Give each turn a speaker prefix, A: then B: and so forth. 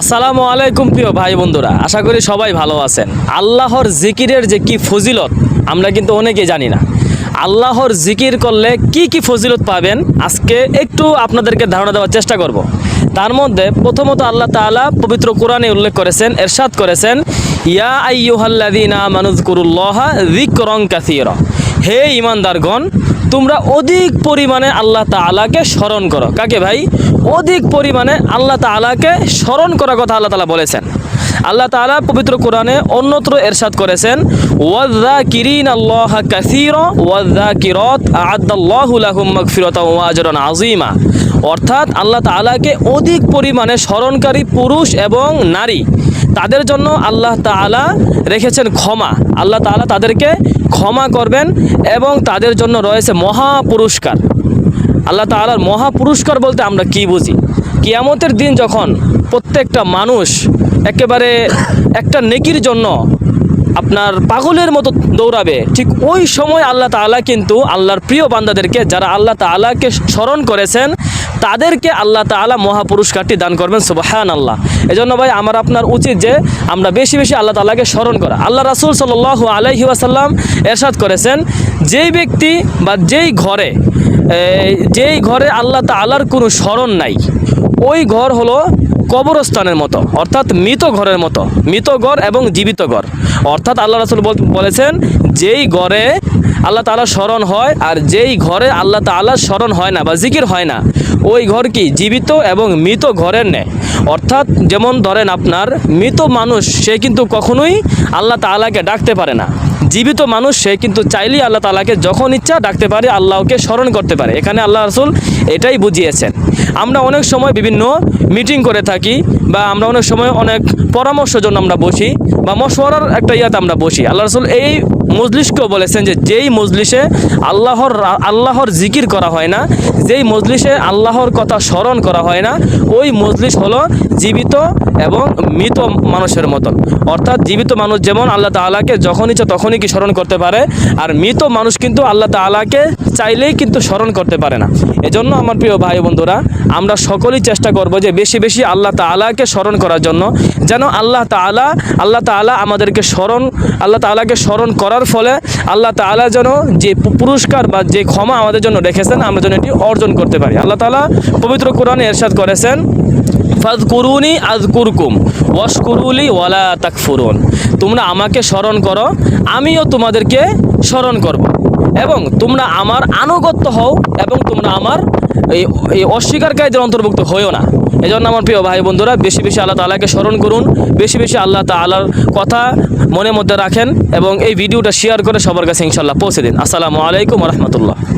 A: আসসালামু আলাইকুম প্রিয় ভাই বন্ধুরা, আশা করি সবাই ভালো আছেন। আল্লাহর জিকিরের যে কি ফজিলত, আমরা কিন্তু অনেকেই জানি না। আল্লাহর জিকির করলে কি কি ফজিলত পাবেন, আজকে একটু আপনাদেরকে ধারণা দেওয়ার চেষ্টা করব। তার মধ্যে প্রথমত আল্লাহ তাআলা পবিত্র কোরআনে উল্লেখ করেছেন, এরশাদ করেছেন, ইয়া আইয়ুহাল্লাযীনা আমানুযকুরুল্লাহা যিকরন কাসীরা। হে ইমানদারগণ তোমরা অধিক পরিমাণে আল্লাহ তাআলাকে স্মরণ করো। কাকে ভাই? অধিক পরিমাণে আল্লাহ তাআলাকে স্মরণ করার কথা আল্লাহ তালা বলেছেন। আল্লাহ তাআলা পবিত্র কোরআনে অন্যত্র এরশাদ করেছেন ওয়াজা কিরিন আল্লাহ কাসীরা ওয়াযাকিরাত আ'আদাল্লাহু লাহুম মাগফিরাতাও ওয়া আজরান আযীমা। অর্থাৎ আল্লাহ তাআলাকে অধিক পরিমাণে স্মরণকারী পুরুষ এবং নারী। তাদের জন্য আল্লাহ তালা রেখেছেন ক্ষমা। আল্লাহ তালা তাদেরকে ক্ষমা করবেন এবং তাদের জন্য রয়েছে মহা পুরস্কার আল্লাহ তালার মহা পুরস্কার বলতে আমরা কি বুঝি? কিয়ামতের দিন যখন প্রত্যেকটা মানুষ একেবারে একটা নেকির জন্য আপনার পাগলের মতো দৌড়াবে। ঠিক ওই সময় আল্লাহ তাআলা কিন্তু আল্লাহর প্রিয় বান্দাদেরকে, যারা আল্লাহ তাআলাকে স্মরণ করেছেন, তাদেরকে আল্লাহ তাআলা মহা পুরস্কারটি দান করবেন সুবাহান আল্লাহ এজন্য ভাই, আমার আপনার উচিত যে আমরা বেশি বেশি আল্লাহ তালাকে স্মরণ করা। আল্লাহ রাসূল সাল্লাল্লাহু আলাইহি ওয়াসাল্লাম এরশাদ করেছেন, যেই ব্যক্তি বা যেই ঘরে যেই ঘরে আল্লাহ তাআলার কোনো স্মরণ নাই, ওই ঘর হলো কবরস্থানের মতো, অর্থাৎ মৃত ঘরের মতো, মৃত ঘর এবং জীবিত ঘর। অর্থাৎ আল্লাহ রাসুল বলেছেন, যেই ঘরে আল্লাহ তাআলা স্মরণ হয় আর যেই ঘরে আল্লাহ তাআলা স্মরণ হয় না বা জিকির হয় না, ওই ঘর কি জীবিত এবং মৃত ঘরের নেয় অর্থাৎ যেমন ধরেন আপনার, মৃত মানুষ, সে কিন্তু কখনোই আল্লাহ তাআলাকে ডাকতে পারে না। জীবিত মানুষ, সে কিন্তু চাইলেই আল্লাহ তালাকে যখন ইচ্ছা ডাকতে পারে, আল্লাহকে স্মরণ করতে পারে। এখানে আল্লাহ রসুল এটাই বুঝিয়েছেন। আমরা অনেক সময় বিভিন্ন মিটিং করে থাকি বা আমরা অনেক সময় অনেক পরামর্শের জন্য আমরা বসি। বা মশওয়ারার একটা ইয়াতে আমরা বসি। আল্লাহ রসুল এই মজলিসকেও বলেছেন যে, যেই মজলিসে আল্লাহর আল্লাহর জিকির করা হয় না, যেই মজলিসে আল্লাহর কথা স্মরণ করা হয় না, ওই মজলিস হলো জীবিত এবং মৃত মানুষের মতন। অর্থাৎ জীবিত মানুষ যেমন আল্লাহ তাআলাকে যখন ইচ্ছা তখনই কি স্মরণ করতে পারে, আর মৃত মানুষ কিন্তু আল্লাহ তাআলাকে চাইলেই কিন্তু স্মরণ করতে পারে না। এজন্য আমার প্রিয় ভাই বন্ধুরা, আমরা সকলেই চেষ্টা করব যে বেশি বেশি আল্লাহ তাআলাকে স্মরণ করার জন্য, যেন আল্লাহ তাআলা, আল্লাহ তাআলা আমাদেরকে স্মরণ, আল্লাহ তাআলাকে স্মরণ করার ফলে আল্লাহ তাআলা যেন যে পুরস্কার বা যে ক্ষমা আমাদের জন্য রেখেছেন, আমরা যেন এটি অর্জন করতে পারি। আল্লাহ তাআলা পবিত্র কোরআনে এরশাদ করেছেন ফাজ কুরুনি আজ কুরকুম ওয়াশ কুরুলি ওয়ালা তাকফুরুন। তোমরা আমাকে স্মরণ করো, আমিও তোমাদেরকে স্মরণ করব। এবং তোমরা আমার আনুগত্য হও এবং তোমরা আমার এই এই অস্বীকারকারীদের অন্তর্ভুক্ত হয়েও না। এই জন্য আমার প্রিয় ভাই বন্ধুরা, বেশি বেশি আল্লাহ তালাকে স্মরণ করুন, বেশি বেশি আল্লাহ তালার কথা মনের মধ্যে রাখেন এবং এই ভিডিওটা শেয়ার করে সবার কাছে ইনশাল্লাহ পৌঁছে দিন। আসসালামু আলাইকুম রহমতুল্লাহ।